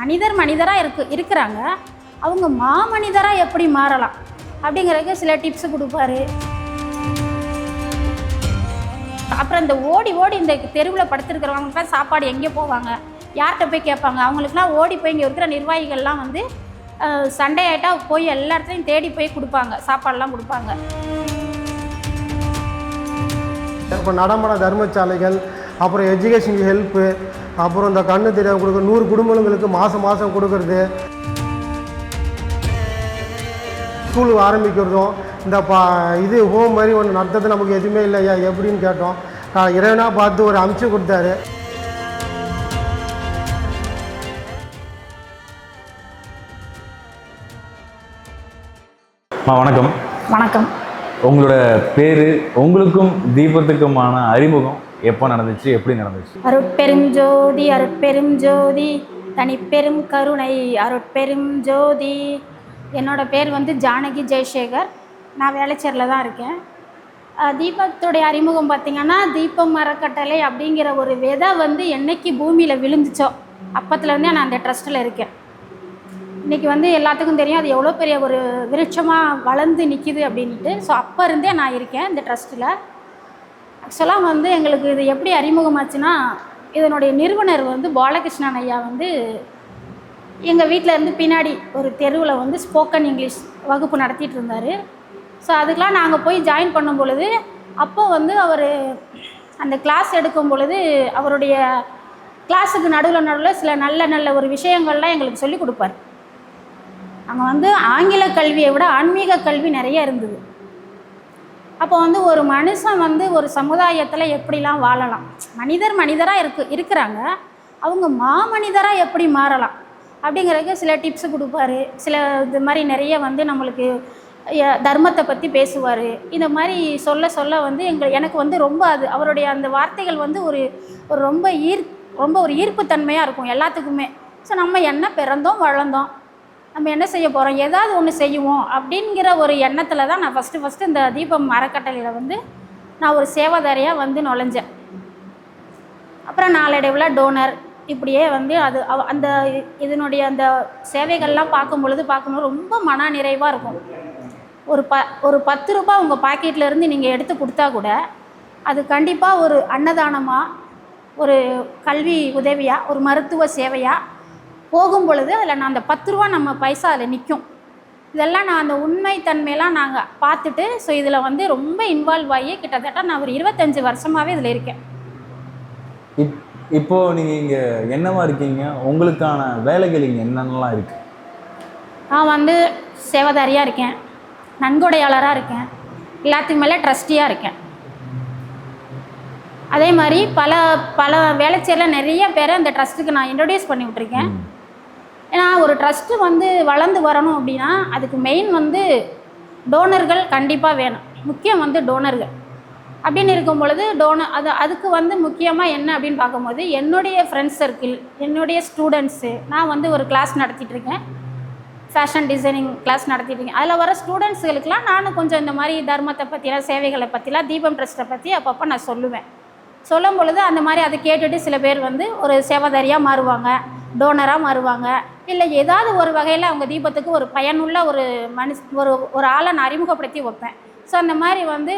மனிதர் மனிதராக இருக்கு இருக்கிறாங்க. அவங்க மாமனிதராக எப்படி மாறலாம்? அப்படிங்கிறதுக்கு சில டிப்ஸ் கொடுப்பாரு. அப்புறம் இந்த ஓடி ஓடி இந்த தெருவில் படுத்துருக்கிறவங்களுக்குலாம் சாப்பாடு எங்கே போவாங்க? யார்கிட்ட போய் கேட்பாங்க? அவங்களுக்குலாம் ஓடி போய் இங்கே இருக்கிற நிர்வாகிகள்லாம் வந்து சண்டே ஆகிட்டா போய் எல்லா இடத்துலையும் தேடி போய் கொடுப்பாங்க. சாப்பாடெல்லாம் கொடுப்பாங்க. இப்போ நடமாட தர்மசாலைகள் அப்புறம் எஜுகேஷன் ஹெல்ப்பு அப்புறம் இந்த கண்ணு தெரியாம கொடுக்குற நூறு குடும்பங்களுக்கு மாதம் மாதம் கொடுக்கறது. ஸ்கூல் ஆரம்பிக்கிறதும் இந்த பா இது ஹோம் மாதிரி ஒன்று நடத்துறது நமக்கு எதுவுமே இல்லையா? எப்படின்னு கேட்டோம். இறைவனாக பார்த்து ஒரு அமுச்சு கொடுத்தாரு. வணக்கம். வணக்கம். உங்களோட பேர் உங்களுக்கும் தீபத்துக்குமான அறிமுகம். எப்போ நடந்துச்சு எப்படி நடந்துச்சு? அருட்பெரும் ஜோதி அருட்பெரும் ஜோதி தனிப்பெரும் கருணை அருட்பெரும் ஜோதி என்னோட பேர் வந்து ஜானகி ஜெயசேகர். நான் வேளச்சேரில் தான் இருக்கேன். தீபத்துடைய அறிமுகம் பார்த்திங்கன்னா தீபம் மரக்கட்டளை அப்படிங்கிற ஒரு விதை வந்து என்னைக்கு பூமியில் விழுந்துச்சோ அப்பத்துலேருந்தே நான் அந்த ட்ரஸ்ட்டில் இருக்கேன். இன்றைக்கி வந்து எல்லாத்துக்கும் தெரியும் அது எவ்வளோ பெரிய ஒரு விருட்சமாக வளர்ந்து நிற்கிது அப்படின்ட்டு ஸோ அப்போ இருந்தே நான் இருக்கேன் இந்த ட்ரஸ்ட்டில் ஆக்சுவலாக வந்து எங்களுக்கு இது எப்படி அறிமுகமாச்சுன்னா இதனுடைய நிறுவனர் வந்து பாலகிருஷ்ணன் ஐயா வந்து எங்கள் வீட்டில் இருந்து பின்னாடி ஒரு தெருவில் வந்து ஸ்போக்கன் இங்கிலீஷ் வகுப்பு நடத்திட்டு இருந்தார். ஸோ அதுக்கெலாம் நாங்கள் போய் ஜாயின் பண்ணும் பொழுது அப்போ வந்து அவர் அந்த கிளாஸ் எடுக்கும் பொழுது அவருடைய கிளாஸுக்கு நடுவில் நடுவில் சில நல்ல நல்ல ஒரு விஷயங்கள்லாம் எங்களுக்கு சொல்லிக் கொடுப்பார். அங்கே வந்து ஆங்கில கல்வியை விட ஆன்மீக கல்வி நிறைய இருந்தது. அப்போ வந்து ஒரு மனுஷன் வந்து ஒரு சமுதாயத்தில் எப்படிலாம் வாழலாம்? மனிதர் மனிதராக இருக்கு இருக்கிறாங்க. அவங்க மாமனிதராக எப்படி மாறலாம்? அப்படிங்கிறதுக்கு சில டிப்ஸ் கொடுப்பாரு. சில இது மாதிரி நிறைய வந்து நம்மளுக்கு தர்மத்தை பற்றி பேசுவார். இந்த மாதிரி சொல்ல சொல்ல வந்து எங்கள் எனக்கு வந்து ரொம்ப அது அவருடைய அந்த வார்த்தைகள் வந்து ஒரு ஒரு ரொம்ப ஈர் ரொம்ப ஒரு ஈர்ப்புத்தன்மையாக இருக்கும் எல்லாத்துக்குமே. ஸோ நம்ம என்ன பிறந்தோம் வளர்ந்தோம். நம்ம என்ன செய்ய போகிறோம் ஏதாவது ஒன்று செய்வோம் அப்படிங்கிற ஒரு எண்ணத்தில் தான் நான் ஃபஸ்ட்டு ஃபஸ்ட்டு இந்த தீபம் மரக்கட்டளையில் வந்து நான் ஒரு சேவாதாரியாக வந்து நுழைஞ்சேன். அப்புறம் நாளடைவில் டோனர் இப்படியே வந்து அது அந்த இதனுடைய அந்த சேவைகள்லாம் பார்க்கும் பொழுது பார்க்கும்போது ரொம்ப மன நிறைவாக இருக்கும். ஒரு ப ஒரு பத்து ரூபாய் உங்கள் பாக்கெட்லேருந்து நீங்கள் எடுத்து கொடுத்தா கூட அது கண்டிப்பாக ஒரு அன்னதானமாக ஒரு கல்வி உதவியாக ஒரு மருத்துவ சேவையாக போகும் பொழுது அதில் நான் அந்த பத்து ரூபா நம்ம பைசா அதில் நிற்கும் இதெல்லாம் நான் அந்த உண்மைத்தன்மையெல்லாம் நாங்கள் பார்த்துட்டு ஸோ இதில் வந்து ரொம்ப இன்வால்வ் ஆகி கிட்டத்தட்ட நான் ஒரு இருபத்தஞ்சி வருஷமாகவே இதில் இருக்கேன். இப் இப்போ நீங்கள் இங்கே என்னவா இருக்கீங்க? உங்களுக்கான வேலைகள் இங்கே என்னென்னலாம் இருக்கு? நான் வந்து சேவாதாரியாக இருக்கேன். நன்கொடையாளராக இருக்கேன். எல்லாத்துக்கு மேலே ட்ரஸ்டியாக இருக்கேன். அதே மாதிரி பல பல வேலைச்சேரில் நிறைய பேரை அந்த ட்ரஸ்ட்டுக்கு நான் இன்ட்ரடியூஸ் பண்ணி விட்ருக்கேன் ஏன்னா ஒரு ட்ரஸ்ட்டு வந்து வளர்ந்து வரணும் அப்படின்னா அதுக்கு மெயின் வந்து டோனர்கள் கண்டிப்பாக வேணும். முக்கியம் வந்து டோனர்கள் அப்படின்னு இருக்கும் பொழுது டோனர் அது அதுக்கு வந்து முக்கியமாக என்ன அப்படின்னு பார்க்கும்போது என்னுடைய ஃப்ரெண்ட்ஸ் சர்க்கிள் என்னுடைய ஸ்டூடெண்ட்ஸு நான் வந்து ஒரு கிளாஸ் நடத்திட்டு இருக்கேன். ஃபேஷன் டிசைனிங் கிளாஸ் நடத்திட்டுருக்கேன் அதில் வர ஸ்டூடெண்ட்ஸுகளுக்கெல்லாம் நானும் கொஞ்சம் இந்த மாதிரி தர்மத்தை பற்றிலாம் சேவைகளை பற்றிலாம் தீபம் ட்ரஸ்ட்டை பற்றி அப்பப்போ நான் சொல்லுவேன். சொல்லும் பொழுது அந்த மாதிரி அதை கேட்டுட்டு சில பேர் வந்து ஒரு சேவாதாரியாக மாறுவாங்க டோனராக மாறுவாங்க. இல்லை ஏதாவது ஒரு வகையில் அவங்க தீபத்துக்கு ஒரு பயனுள்ள ஒரு மனுஷ் ஒரு ஒரு ஆளை நான் அறிமுகப்படுத்தி வைப்பேன். ஸோ அந்த மாதிரி வந்து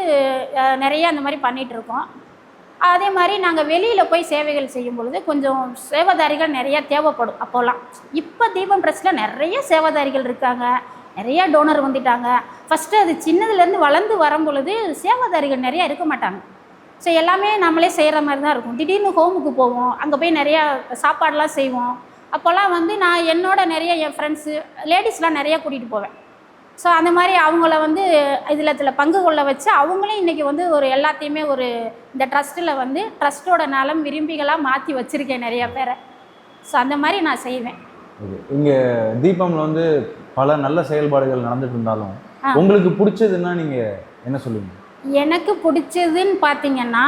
நிறைய அந்த மாதிரி பண்ணிகிட்ருக்கோம் அதே மாதிரி நாங்கள் வெளியில் போய் சேவைகள் செய்யும் பொழுது கொஞ்சம் சேவாதாரிகள் நிறையா தேவைப்படும் அப்போல்லாம் இப்போ தீபம் ட்ரஸ்ட்டில் நிறைய சேவாதாரிகள் இருக்காங்க. நிறைய டோனர் வந்துட்டாங்க. ஃபஸ்ட்டு அது சின்னதுலேருந்து வளர்ந்து வரும் பொழுது சேவாதாரிகள் நிறையா இருக்க மாட்டாங்க. ஸோ எல்லாமே நம்மளே செய்கிற மாதிரி தான் இருக்கும். திடீர்னு ஹோமுக்கு போவோம். அங்கே போய் நிறையா சாப்பாடெலாம் செய்வோம். அப்போல்லாம் வந்து நான் என்னோட நிறைய என் ஃப்ரெண்ட்ஸு லேடிஸ்லாம் நிறைய கூட்டிகிட்டு போவேன். ஸோ அந்த மாதிரி அவங்கள வந்து இதில் இதில் பங்கு கொள்ள வச்சு அவங்களும் இன்றைக்கி வந்து ஒரு எல்லாத்தையுமே ஒரு இந்த ட்ரஸ்ட்டில் வந்து ட்ரஸ்ட்டோட நலம் விரும்பிகளாக மாற்றி வச்சுருக்கேன் நிறைய பேரை. ஸோ அந்த மாதிரி நான் செய்வேன். இங்கே தீபம்ல வந்து பல நல்ல செயல்பாடுகள் நடந்துட்டு இருந்தாலும். உங்களுக்கு பிடிச்சதுன்னா நீங்கள் என்ன சொல்லுவீங்க? எனக்கு பிடிச்சதுன்னு பார்த்தீங்கன்னா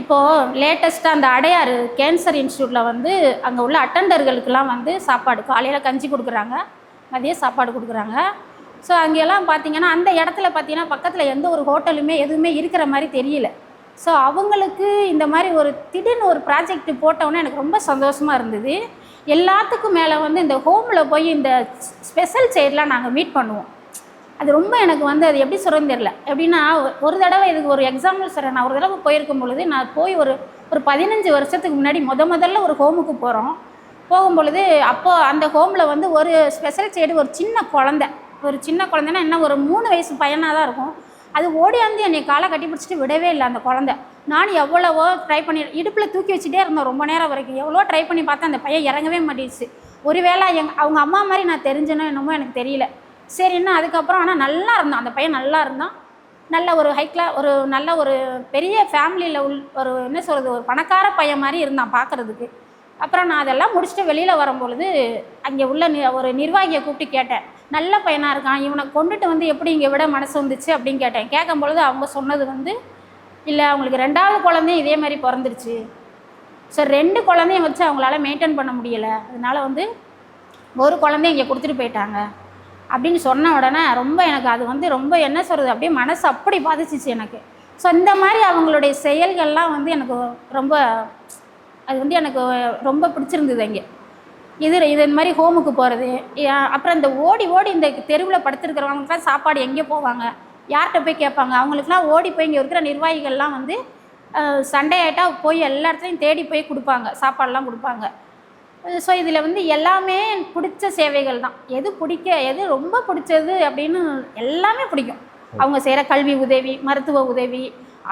இப்போது லேட்டஸ்ட்டாக அந்த அடையாறு கேன்சர் இன்ஸ்டியூட்டில் வந்து அங்கே உள்ள அட்டண்டர்களுக்கெல்லாம் வந்து சாப்பாடு காலையில் கஞ்சி கொடுக்குறாங்க மதியம் சாப்பாடு கொடுக்குறாங்க. ஸோ அங்கெல்லாம் பார்த்தீங்கன்னா அந்த இடத்துல பார்த்தீங்கன்னா பக்கத்தில் எந்த ஒரு ஹோட்டலுமே எதுவுமே இருக்கிற மாதிரி தெரியல. ஸோ அவங்களுக்கு இந்த மாதிரி ஒரு திடீர்னு ஒரு ப்ராஜெக்ட் போட்டோன்னே எனக்கு ரொம்ப சந்தோஷமாக இருந்தது. எல்லாத்துக்கும் மேலே வந்து இந்த ஹோமில் போய் இந்த ஸ்பெஷல் சைட்லாம் நாங்கள் மீட் பண்ணுவோம். அது ரொம்ப எனக்கு வந்து அது எப்படி சொல்கிறதுன்னு தெரில எப்படின்னா ஒரு தடவை இதுக்கு ஒரு எக்ஸாம்பிள் சொல்கிறேன் நான் ஒரு தடவை போயிருக்கும் பொழுது நான் போய் ஒரு ஒரு பதினஞ்சு வருஷத்துக்கு முன்னாடி முத முதல்ல ஒரு ஹோமுக்கு போகிறோம் போகும் பொழுது அப்போது அந்த ஹோமில் வந்து ஒரு ஸ்பெஷல் சைடு ஒரு சின்ன குழந்தை. ஒரு சின்ன குழந்தைன்னா என்ன ஒரு மூணு வயசு பையனாக தான் இருக்கும். அது ஓடியாந்து என்னை காலை கட்டி பிடிச்சிட்டு விடவே இல்லை அந்த குழந்தை. நான் எவ்வளவோ ட்ரை பண்ணி இடுப்பில் தூக்கி வச்சுட்டே இருந்தோம் ரொம்ப நேரம் வரைக்கும். எவ்வளோ ட்ரை பண்ணி பார்த்தா அந்த பையன் இறங்கவே மாட்டேச்சு ஒருவேளை எங் அவங்க அம்மா மாதிரி நான் தெரிஞ்சேனோ என்னமோ எனக்கு தெரியல. சரின்னா அதுக்கப்புறம் ஆனால் நல்லா இருந்தான். அந்த பையன் நல்லா இருந்தான். நல்ல ஒரு ஹைக்லா ஒரு நல்ல ஒரு பெரிய ஃபேமிலியில் உள் ஒரு என்ன சொல்கிறது ஒரு பணக்கார பையன் மாதிரி இருந்தான் பார்க்குறதுக்கு அப்புறம் நான் அதெல்லாம் முடிச்சுட்டு வெளியில் வரும்பொழுது அங்கே உள்ள நி ஒரு நிர்வாகியை கூப்பிட்டு கேட்டேன். நல்ல பையனாக இருக்கான். இவனை கொண்டுட்டு வந்து எப்படி இங்கே விட மனசு வந்துச்சு அப்படின்னு கேட்டேன். கேட்கும் பொழுது அவங்க சொன்னது வந்து இல்லை அவங்களுக்கு ரெண்டாவது குழந்தையும் இதே மாதிரி பிறந்துருச்சு. ஸோ ரெண்டு குழந்தையும் வச்சு அவங்களால மெயின்டைன் பண்ண முடியலை. அதனால் வந்து ஒரு குழந்தைய இங்கே கொடுத்துட்டு போயிட்டாங்க. அப்படின்னு சொன்ன உடனே ரொம்ப எனக்கு அது வந்து ரொம்ப என்ன சொல்கிறது அப்படியே மனசு அப்படி பாதிச்சிச்சு எனக்கு. ஸோ இந்த மாதிரி அவங்களுடைய செயல்கள்லாம் வந்து எனக்கு ரொம்ப அது வந்து எனக்கு ரொம்ப பிடிச்சிருந்தது அங்கே. இது இது இந்த மாதிரி ஹோமுக்கு போகிறது அப்புறம் இந்த ஓடி ஓடி இந்த தெருவில் படுத்துருக்கிறவங்களுக்குலாம் சாப்பாடு எங்கே போவாங்க? யார்கிட்ட போய் கேட்பாங்க? அவங்களுக்குலாம் ஓடி போய் இங்கே இருக்கிற நிர்வாகிகள்லாம் வந்து சண்டே ஆகிட்டா போய் எல்லா இடத்துலையும் தேடி போய் கொடுப்பாங்க சாப்பாடெலாம் கொடுப்பாங்க. ஸோ இதில் வந்து எல்லாமே பிடிச்ச சேவைகள் தான். எது பிடிக்க எது ரொம்ப பிடிச்சது அப்படின்னு எல்லாமே பிடிக்கும். அவங்க செய்கிற கல்வி உதவி மருத்துவ உதவி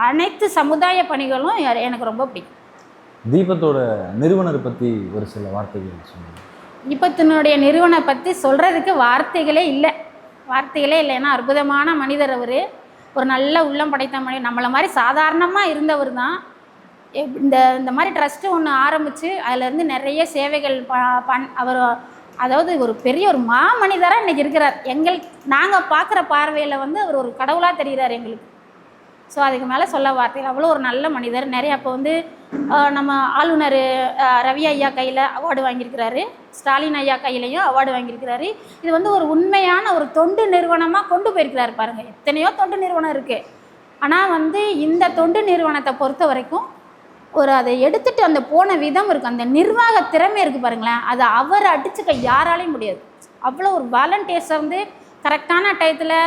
அனைத்து சமுதாய பணிகளும் எனக்கு ரொம்ப பிடிக்கும். தீபத்தோட நிறுவனர் பற்றி ஒரு சில வார்த்தைகள் சொல்லுங்கள் இப்பத்தினுடைய நிறுவனை பற்றி சொல்கிறதுக்கு வார்த்தைகளே இல்லை. வார்த்தைகளே இல்லை. ஏன்னா அற்புதமான மனிதர் அவர். ஒரு நல்ல உள்ளம் படைத்த மனிதர் நம்மளை மாதிரி சாதாரணமாக இருந்தவர் தான். இந்த இந்த மாதிரி ட்ரஸ்ட்டு ஒன்று ஆரம்பித்து அதுலேருந்து நிறைய சேவைகள் ப பண் அவர் அதாவது ஒரு பெரிய ஒரு மாமனிதராக இன்றைக்கி இருக்கிறார். எங்களுக்கு நாங்கள் பார்க்குற பார்வையில் வந்து அவர் ஒரு கடவுளாக தெரிகிறார் எங்களுக்கு. ஸோ அதுக்கு மேலே சொல்ல வார்த்தைகள். அவ்வளோ ஒரு நல்ல மனிதர். நிறைய அப்போ வந்து நம்ம ஆளுநர் ரவி ஐயா கையில் அவார்டு வாங்கியிருக்கிறாரு. ஸ்டாலின் ஐயா கையிலையும் அவார்டு வாங்கியிருக்கிறாரு. இது வந்து ஒரு உண்மையான ஒரு தொண்டு நிறுவனமாக கொண்டு போயிருக்கிறாரு பாருங்கள் எத்தனையோ தொண்டு நிறுவனம் இருக்குது ஆனால் வந்து இந்த தொண்டு நிறுவனத்தை பொறுத்த வரைக்கும் ஒரு அதை எடுத்துட்டு அந்த போன விதம் இருக்குது அந்த நிர்வாக திறமை இருக்குது பாருங்களேன். அதை அவர் அடிச்சுக்க யாராலையும் முடியாது. அவ்வளோ ஒரு வாலண்டியர்ஸை வந்து கரெக்டான டயத்தில்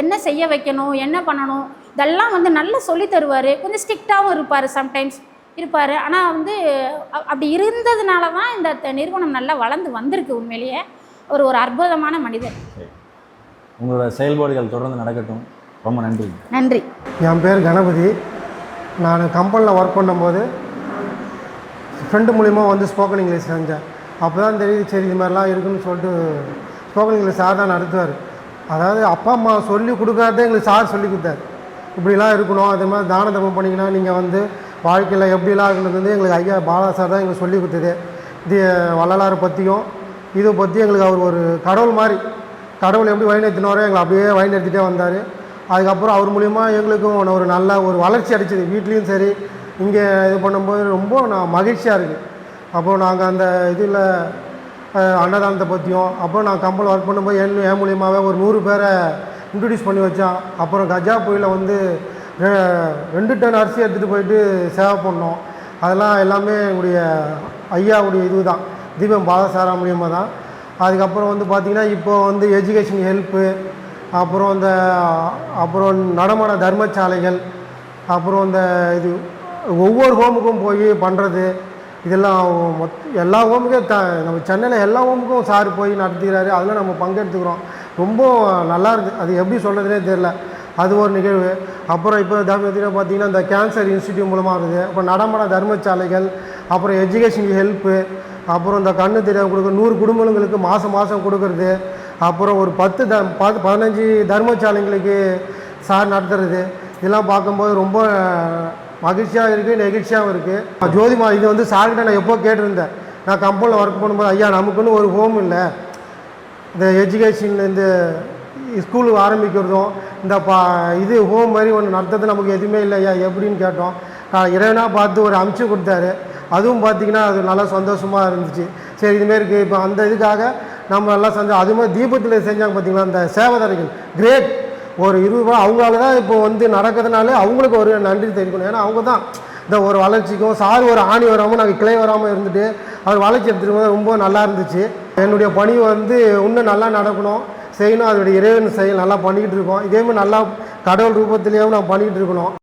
என்ன செய்ய வைக்கணும் என்ன பண்ணணும் இதெல்லாம் வந்து நல்லா சொல்லி தருவார். கொஞ்சம் ஸ்ட்ரிக்டாகவும் இருப்பார் சம்டைம்ஸ் இருப்பார். ஆனால் வந்து அப்படி இருந்ததுனால தான் இந்த நிறுவனம் நல்லா வளர்ந்து வந்திருக்கு உண்மையிலேயே. ஒரு ஒரு அற்புதமான மனிதர். உங்களோட செயல்பாடுகள் தொடர்ந்து நடக்கட்டும். ரொம்ப நன்றி நன்றி. என் பேர் கணபதி. நான் கம்பெனியில் ஒர்க் பண்ணும்போது ஃப்ரெண்டு மூலிமா வந்து ஸ்போக்கன் இங்கிலீஷ் செஞ்சேன். அப்போ தான் தெரியுது சரி இது மாதிரிலாம் இருக்குன்னு சொல்லிட்டு ஸ்போக்கன் இங்கிலீஷ் சார் தான் நடத்துவார். அதாவது அப்பா அம்மா சொல்லி கொடுக்காதே எங்களுக்கு சார் சொல்லி கொடுத்தாரு. இப்படிலாம் இருக்கணும் அதே மாதிரி தான தர்மம் பண்ணிங்கன்னா நீங்கள் வந்து வாழ்க்கையில் எப்படிலாம் இருக்கணும்னு வந்து எங்களுக்கு ஐயா பாலா சார் தான் எங்களுக்கு சொல்லி கொடுத்தது. இது வள்ளலாரை பற்றியும் இதை பற்றி எங்களுக்கு அவர் ஒரு கடவுள் மாதிரி கடவுள் எப்படி வழிநடத்தினாரோ எங்களை அப்படியே வழிநடத்திட்டே வந்தார். அதுக்கப்புறம் அவர் மூலிமா எங்களுக்கும் ஒரு நல்ல ஒரு வளர்ச்சி அடைச்சிது. வீட்லேயும் சரி இங்கே இது பண்ணும்போது ரொம்ப நான் மகிழ்ச்சியாக இருக்குது அப்புறம் நாங்கள் அந்த இதில் அன்னதானத்தை பற்றியும் அப்புறம் நான் கம்பெனி ஒர்க் பண்ணும்போது என் என் மூலியமாகவே ஒரு நூறு பேரை இன்ட்ரடியூஸ் பண்ணி வச்சேன் அப்புறம் கஜா புயலில் வந்து ரெண்டு டன் அரிசி எடுத்துகிட்டு போயிட்டு சேவை பண்ணோம். அதெல்லாம் எல்லாமே எங்களுடைய ஐயாவுடைய இது தான் தீபம் பாலசாரா மூலியமாக தான் அதுக்கப்புறம் வந்து பார்த்திங்கன்னா இப்போ வந்து எஜுகேஷன் ஹெல்ப்பு அப்புறம் இந்த அப்புறம் நடமான தர்மசாலைகள் அப்புறம் இந்த இது ஒவ்வொரு ஹோமுக்கும் போய் பண்ணுறது இதெல்லாம் மொத் எல்லா ஹோமுக்கும் த நம்ம சென்னையில் எல்லா ஹோமுக்கும் சார் போய் நடத்துகிறாரு அதில் நம்ம பங்கெடுத்துக்கிறோம். ரொம்ப நல்லா இருக்குது அது எப்படி சொல்கிறதுனே தெரில அது ஒரு நிகழ்வு. அப்புறம் இப்போ தர்மத்தில் பார்த்தீங்கன்னா இந்த கேன்சர் இன்ஸ்டியூட் மூலமாக இருக்குது. அப்புறம் நடமாட தர்மசாலைகள் அப்புறம் எஜுகேஷன் ஹெல்ப்பு அப்புறம் இந்த கண்ணு தெரியாமல் கொடுக்குற நூறு குடும்பங்களுக்கு மாதம் மாதம் கொடுக்கறது அப்புறம் ஒரு பத்து த பத்து பதினஞ்சு தர்மசாலைங்களுக்கு சார் நடத்துறது. இதெல்லாம் பார்க்கும்போது ரொம்ப மகிழ்ச்சியாக இருக்குது நெகிழ்ச்சியாகவும் இருக்குது ஜோதிமா இது வந்து சார்கிட்ட நான் எப்போ கேட்டிருந்தேன். நான் கம்பெனியில் ஒர்க் பண்ணும்போது ஐயா நமக்குன்னு ஒரு ஹோம் இல்லை. இந்த எஜுகேஷன் இந்த ஸ்கூலு ஆரம்பிக்கிறதும் இந்த பா இது ஹோம் மாதிரி ஒன்று நடத்துறது நமக்கு எதுவுமே இல்லையா எப்படின்னு கேட்டோம். நான் இறைவனாக பார்த்து ஒரு அமுச்சு கொடுத்தாரு. அதுவும் பார்த்திங்கன்னா அது நல்லா சந்தோஷமாக இருந்துச்சு. சரி இதுமாரி இருக்குது இப்போ அந்த இதுக்காக நம்ம எல்லாம் செஞ்சோம் அது மாதிரி தீபத்தில் செஞ்சாங்க பார்த்தீங்களா அந்த சேவதரைகள். கிரேட் ஒரு இருபது ரூபா. அவங்களால தான் இப்போ வந்து நடக்கிறதுனால அவங்களுக்கு ஒரு நன்றி தெரிவிக்கணும். ஏன்னா அவங்க தான் இந்த ஒரு வளர்ச்சிக்கும் சார் ஒரு ஆணி வராமல் நாங்கள் கிளை வராமல் இருந்துட்டு அவர் வளர்ச்சி எடுத்துகிட்டு போது ரொம்ப நல்லா இருந்துச்சு. என்னுடைய பணி வந்து இன்னும் நல்லா நடக்கணும். செய்யணும். அதோடைய இறைவன் செயல் நல்லா பண்ணிக்கிட்டு இருக்கோம். இதேமாதிரி நல்லா கடவுள் ரூபத்திலேயும் நான் பண்ணிக்கிட்டு இருக்கணும்.